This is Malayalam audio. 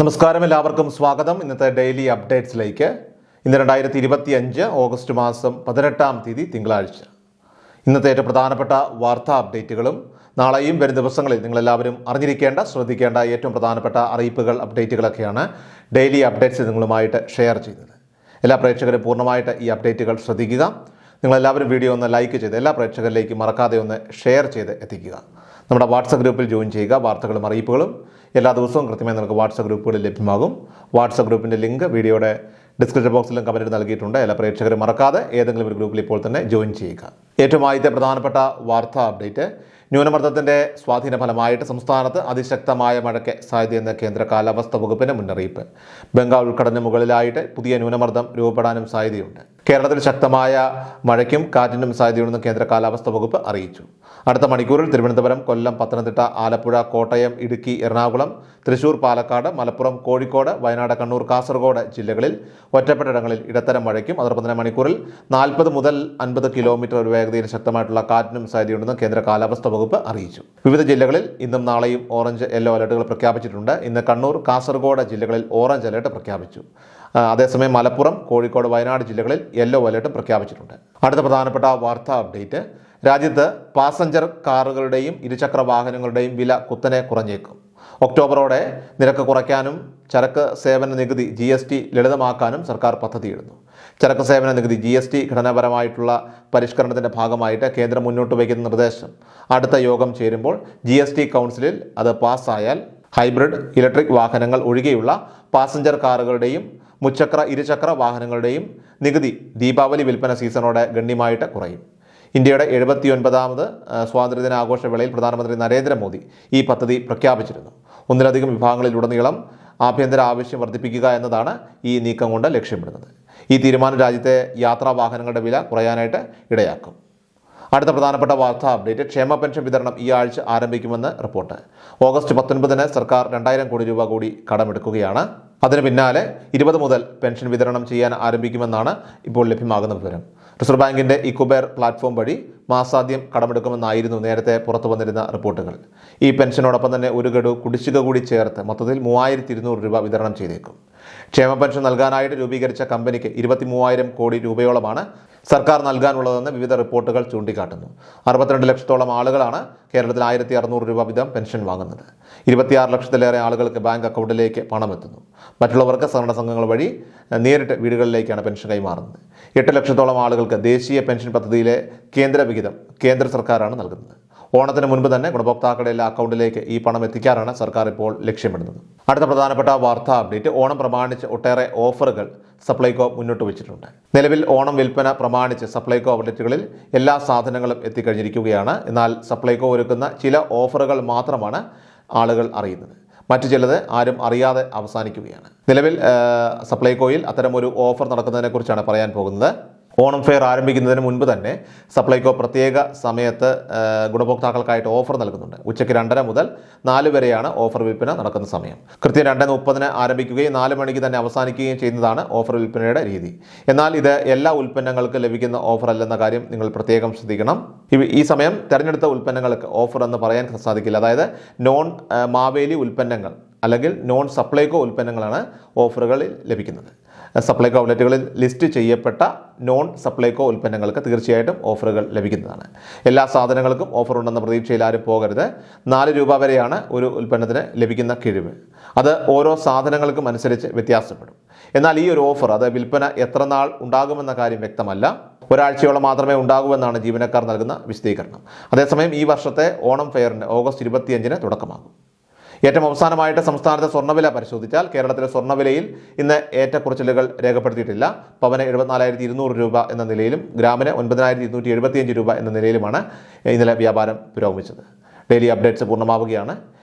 നമസ്കാരം എല്ലാവർക്കും സ്വാഗതം. ഇന്നത്തെ ഡെയിലി അപ്ഡേറ്റ്സിലേക്ക്. ഇന്ന് രണ്ടായിരത്തി ഇരുപത്തി അഞ്ച് ഓഗസ്റ്റ് മാസം പതിനെട്ടാം തീയതി തിങ്കളാഴ്ച. ഇന്നത്തെ ഏറ്റവും പ്രധാനപ്പെട്ട വാർത്താ അപ്ഡേറ്റുകളും നാളെയും വരും ദിവസങ്ങളിൽ നിങ്ങളെല്ലാവരും അറിഞ്ഞിരിക്കേണ്ട ശ്രദ്ധിക്കേണ്ട ഏറ്റവും പ്രധാനപ്പെട്ട അറിയിപ്പുകൾ അപ്ഡേറ്റുകളൊക്കെയാണ് ഡെയിലി അപ്ഡേറ്റ്സ് നിങ്ങളുമായിട്ട് ഷെയർ ചെയ്യുന്നത്. എല്ലാ പ്രേക്ഷകരും പൂർണമായിട്ട് ഈ അപ്ഡേറ്റുകൾ ശ്രദ്ധിക്കുക. നിങ്ങളെല്ലാവരും വീഡിയോ ഒന്ന് ലൈക്ക് ചെയ്ത് എല്ലാ പ്രേക്ഷകരിലേക്കും മറക്കാതെ ഒന്ന് ഷെയർ ചെയ്ത് എത്തിക്കുക. നമ്മുടെ വാട്സപ്പ് ഗ്രൂപ്പിൽ ജോയിൻ ചെയ്യുക. വാർത്തകളും അറിയിപ്പുകളും എല്ലാ ദിവസവും കൃത്യമായി നിങ്ങൾക്ക് വാട്സപ്പ് ഗ്രൂപ്പുകളിൽ ലഭ്യമാകും. വാട്സപ്പ് ഗ്രൂപ്പിന്റെ ലിങ്ക് വീഡിയോയുടെ ഡിസ്ക്രിപ്ഷൻ ബോക്സിലും കമന്റ് നൽകിയിട്ടുണ്ട്. എല്ലാ പ്രേക്ഷകരും മറക്കാതെ ഏതെങ്കിലും ഒരു ഗ്രൂപ്പിൽ ഇപ്പോൾ തന്നെ ജോയിൻ ചെയ്യുക. ഏറ്റവും ആദ്യത്തെ പ്രധാനപ്പെട്ട വാർത്താ അപ്ഡേറ്റ്. ന്യൂനമർദ്ദത്തിന്റെ സ്വാധീന ഫലമായിട്ട് സംസ്ഥാനത്ത് അതിശക്തമായ മഴയ്ക്ക് സാധ്യതയെന്ന് കേന്ദ്ര കാലാവസ്ഥ വകുപ്പിന്റെ മുന്നറിയിപ്പ്. ബംഗാൾ ഉൾക്കടലിന് മുകളിലായിട്ട് പുതിയ ന്യൂനമർദ്ദം രൂപപ്പെടാനും സാധ്യതയുണ്ട്. കേരളത്തിൽ ശക്തമായ മഴയ്ക്കും കാറ്റിനും സാധ്യതയുണ്ടെന്ന് കേന്ദ്ര കാലാവസ്ഥ വകുപ്പ് അറിയിച്ചു. അടുത്ത മണിക്കൂറിൽ തിരുവനന്തപുരം കൊല്ലം പത്തനംതിട്ട ആലപ്പുഴ കോട്ടയം ഇടുക്കി എറണാകുളം തൃശൂർ പാലക്കാട് മലപ്പുറം കോഴിക്കോട് വയനാട് കണ്ണൂർ കാസർഗോഡ് ജില്ലകളിൽ ഒറ്റപ്പെട്ടയിടങ്ങളിൽ ഇടത്തരം മഴയ്ക്കും അതോടൊപ്പം മണിക്കൂറിൽ നാൽപ്പത് മുതൽ അൻപത് കിലോമീറ്റർ ഒരു വേഗതയിൽ ശക്തമായിട്ടുള്ള കാറ്റിനും സാധ്യതയുണ്ടെന്ന് കേന്ദ്ര കാലാവസ്ഥ വകുപ്പ് അറിയിച്ചു. വിവിധ ജില്ലകളിൽ ഇന്നും നാളെയും ഓറഞ്ച് യെല്ലോ അലർട്ടുകൾ പ്രഖ്യാപിച്ചിട്ടുണ്ട്. ഇന്ന് കണ്ണൂർ കാസർഗോഡ് ജില്ലകളിൽ ഓറഞ്ച് അലർട്ട് പ്രഖ്യാപിച്ചു. അതേസമയം മലപ്പുറം കോഴിക്കോട് വയനാട് ജില്ലകളിൽ യെല്ലോ അലേർട്ട് പ്രഖ്യാപിച്ചിട്ടുണ്ട്. അടുത്ത പ്രധാനപ്പെട്ട വാർത്താ അപ്ഡേറ്റ്. രാജ്യത്ത് പാസഞ്ചർ കാറുകളുടെയും ഇരുചക്ര വാഹനങ്ങളുടെയും വില കുത്തനെ കുറഞ്ഞേക്കും. ഒക്ടോബറോടെ നിരക്ക് കുറയ്ക്കാനും ചരക്ക് സേവന നികുതി ജി എസ് ടി ലളിതമാക്കാനും സർക്കാർ പദ്ധതിയിടുന്നു. ചരക്ക് സേവന നികുതി ജി എസ് ടി ഘടനാപരമായിട്ടുള്ള പരിഷ്കരണത്തിന്റെ ഭാഗമായിട്ട് കേന്ദ്രം മുന്നോട്ട് വയ്ക്കുന്ന നിർദ്ദേശം. അടുത്ത യോഗം ചേരുമ്പോൾ ജി എസ് ടി കൗൺസിലിൽ അത് പാസ്സായാൽ ഹൈബ്രിഡ് ഇലക്ട്രിക് വാഹനങ്ങൾ ഒഴികെയുള്ള പാസഞ്ചർ കാറുകളുടെയും മുച്ചക്ര ഇരുചക്ര വാഹനങ്ങളുടെയും നികുതി ദീപാവലി വിൽപ്പന സീസണോടെ ഗണ്യമായിട്ട് കുറയും. ഇന്ത്യയുടെ എഴുപത്തിയൊൻപതാമത് സ്വാതന്ത്ര്യദിന ആഘോഷവേളയിൽ പ്രധാനമന്ത്രി നരേന്ദ്രമോദി ഈ പദ്ധതി പ്രഖ്യാപിച്ചിരുന്നു. ഒന്നിലധികം വിഭാഗങ്ങളിലുടനീളം ആഭ്യന്തര ആവശ്യം വർദ്ധിപ്പിക്കുക എന്നതാണ് ഈ നീക്കം കൊണ്ട് ലക്ഷ്യമിടുന്നത്. ഈ തീരുമാനം രാജ്യത്തെ യാത്രാ വാഹനങ്ങളുടെ വില കുറയാനായിട്ട് ഇടയാക്കും. അടുത്ത പ്രധാനപ്പെട്ട വാർത്താ അപ്ഡേറ്റ് ക്ഷേമ പെൻഷൻ വിതരണം ഈ ആഴ്ച ആരംഭിക്കുമെന്ന് റിപ്പോർട്ട്. ഓഗസ്റ്റ് പത്തൊൻപതിന് സർക്കാർ രണ്ടായിരം കോടി രൂപ കൂടി കടമെടുക്കുകയാണ്. അതിന് പിന്നാലെ ഇരുപത് മുതൽ പെൻഷൻ വിതരണം ചെയ്യാൻ ആരംഭിക്കുമെന്നാണ് ഇപ്പോൾ ലഭ്യമാകുന്ന വിവരം. റിസർവ് ബാങ്കിന്റെ ഇക്കുബേർ പ്ലാറ്റ്ഫോം വഴി മാസാദ്യം കടമെടുക്കുമെന്നായിരുന്നു നേരത്തെ പുറത്തു വന്നിരുന്ന റിപ്പോർട്ടുകൾ ഈ പെൻഷനോടൊപ്പം തന്നെ ഒരു ഗഡു കുടിശ്ശിക കൂടി ചേർത്ത് മൊത്തത്തിൽ മൂവായിരത്തി ഇരുന്നൂറ് രൂപ വിതരണം ചെയ്തേക്കും. ക്ഷേമ പെൻഷൻ നൽകാനായിട്ട് രൂപീകരിച്ച കമ്പനിക്ക് ഇരുപത്തി മൂവായിരം കോടി രൂപയോളമാണ് സർക്കാർ നൽകാനുള്ളതെന്ന് വിവിധ റിപ്പോർട്ടുകൾ ചൂണ്ടിക്കാട്ടുന്നു. അറുപത്തിരണ്ട് ലക്ഷത്തോളം ആളുകളാണ് കേരളത്തിൽ ആയിരത്തി അറുന്നൂറ് രൂപ വീതം പെൻഷൻ വാങ്ങുന്നത്. ഇരുപത്തിയാറ് ലക്ഷത്തിലേറെ ആളുകൾക്ക് ബാങ്ക് അക്കൗണ്ടിലേക്ക് പണം എത്തുന്നു മറ്റുള്ളവർക്ക് സഹകരണ സംഘങ്ങൾ വഴി നേരിട്ട് വീടുകളിലേക്കാണ് പെൻഷൻ കൈമാറുന്നത്. എട്ട് ലക്ഷത്തോളം ആളുകൾക്ക് ദേശീയ പെൻഷൻ പദ്ധതിയിലെ കേന്ദ്ര വിഹിതം കേന്ദ്ര സർക്കാരാണ് നൽകുന്നത്. ഓണത്തിന് മുൻപ് തന്നെ ഗുണഭോക്താക്കളുടെ എല്ലാ അക്കൗണ്ടിലേക്ക് ഈ പണം എത്തിക്കാനാണ് സർക്കാർ ഇപ്പോൾ ലക്ഷ്യമിടുന്നത്. അടുത്ത പ്രധാനപ്പെട്ട വാർത്താ അപ്ഡേറ്റ് ഓണം പ്രമാണിച്ച് ഒട്ടേറെ ഓഫറുകൾ സപ്ലൈകോ മുന്നോട്ട് വെച്ചിട്ടുണ്ട്. നിലവിൽ ഓണം വിൽപ്പന പ്രമാണിച്ച് സപ്ലൈകോ ഔട്ട്ലെറ്റുകളിൽ എല്ലാ സാധനങ്ങളും എത്തിക്കഴിഞ്ഞിരിക്കുകയാണ്. എന്നാൽ സപ്ലൈകോ ഒരുക്കുന്ന ചില ഓഫറുകൾ മാത്രമാണ് ആളുകൾ അറിയുന്നത്. മറ്റു ചിലത് ആരും അറിയാതെ അവസാനിക്കുകയാണ്. നിലവിൽ സപ്ലൈകോയിൽ അത്തരമൊരു ഓഫർ നടക്കുന്നതിനെക്കുറിച്ചാണ് പറയാൻ പോകുന്നത്. ഓണം ഫെയർ ആരംഭിക്കുന്നതിന് മുൻപ് തന്നെ സപ്ലൈകോ പ്രത്യേക സമയത്ത് ഗുണഭോക്താക്കൾക്കായിട്ട് ഓഫർ നൽകുന്നുണ്ട്. ഉച്ചയ്ക്ക് രണ്ടര മുതൽ നാല് വരെയാണ് ഓഫർ വിൽപ്പന നടക്കുന്ന സമയം. കൃത്യം രണ്ട് മുപ്പതിന് ആരംഭിക്കുകയും നാല് മണിക്ക് തന്നെ അവസാനിക്കുകയും ചെയ്യുന്നതാണ് ഓഫർ വിൽപ്പനയുടെ രീതി. എന്നാൽ ഇത് എല്ലാ ഉൽപ്പന്നങ്ങൾക്ക് ലഭിക്കുന്ന ഓഫർ അല്ലെന്ന കാര്യം നിങ്ങൾ പ്രത്യേകം ശ്രദ്ധിക്കണം. ഈ സമയം തിരഞ്ഞെടുത്ത ഉൽപ്പന്നങ്ങൾക്ക് ഓഫർ എന്ന് പറയാൻ സാധിക്കില്ല. അതായത് നോൺ മാവേലി ഉൽപ്പന്നങ്ങൾ അല്ലെങ്കിൽ നോൺ സപ്ലൈകോ ഉൽപ്പന്നങ്ങളാണ് ഓഫറുകളിൽ ലഭിക്കുന്നത്. സപ്ലൈകോ ഔട്ട്ലെറ്റുകളിൽ ലിസ്റ്റ് ചെയ്യപ്പെട്ട നോൺ സപ്ലൈകോ ഉൽപ്പന്നങ്ങൾക്ക് തീർച്ചയായിട്ടും ഓഫറുകൾ ലഭിക്കുന്നതാണ്. എല്ലാ സാധനങ്ങൾക്കും ഓഫർ ഉണ്ടെന്ന പ്രതീക്ഷയിൽ ആരും പോകരുത്. നാല് രൂപ വരെയാണ് ഒരു ഉൽപ്പന്നത്തിന് ലഭിക്കുന്ന കിഴിവ്. അത് ഓരോ സാധനങ്ങൾക്കും അനുസരിച്ച് വ്യത്യാസപ്പെടും. എന്നാൽ ഈ ഒരു ഓഫർ അത് വിൽപ്പന എത്ര നാൾ ഉണ്ടാകുമെന്ന കാര്യം വ്യക്തമല്ല. ഒരാഴ്ചയോളം മാത്രമേ ഉണ്ടാകൂ എന്നാണ് ജീവനക്കാർ നൽകുന്ന വിശദീകരണം. അതേസമയം ഈ വർഷത്തെ ഓണം ഫെയറിന് ഓഗസ്റ്റ് ഇരുപത്തിയഞ്ചിന് തുടക്കമാകും. ഏറ്റവും അവസാനമായിട്ട് സംസ്ഥാനത്തെ സ്വർണവില പരിശോധിച്ചാൽ കേരളത്തിലെ സ്വർണവിലയിൽ ഇന്ന് ഏറ്റക്കുറച്ചിലുകൾ രേഖപ്പെടുത്തിയിട്ടില്ല. പവന് എഴുപത്തിനാലായിരത്തി ഇരുന്നൂറ് രൂപ എന്ന നിലയിലും ഗ്രാമിന് ഒൻപതിനായിരത്തി ഇരുന്നൂറ്റി എഴുപത്തിയഞ്ച് രൂപ എന്ന നിലയിലുമാണ് ഇന്നലെ വ്യാപാരം പുരോഗമിച്ചത്. Daily updates പൂർണമാവുകയാണ്.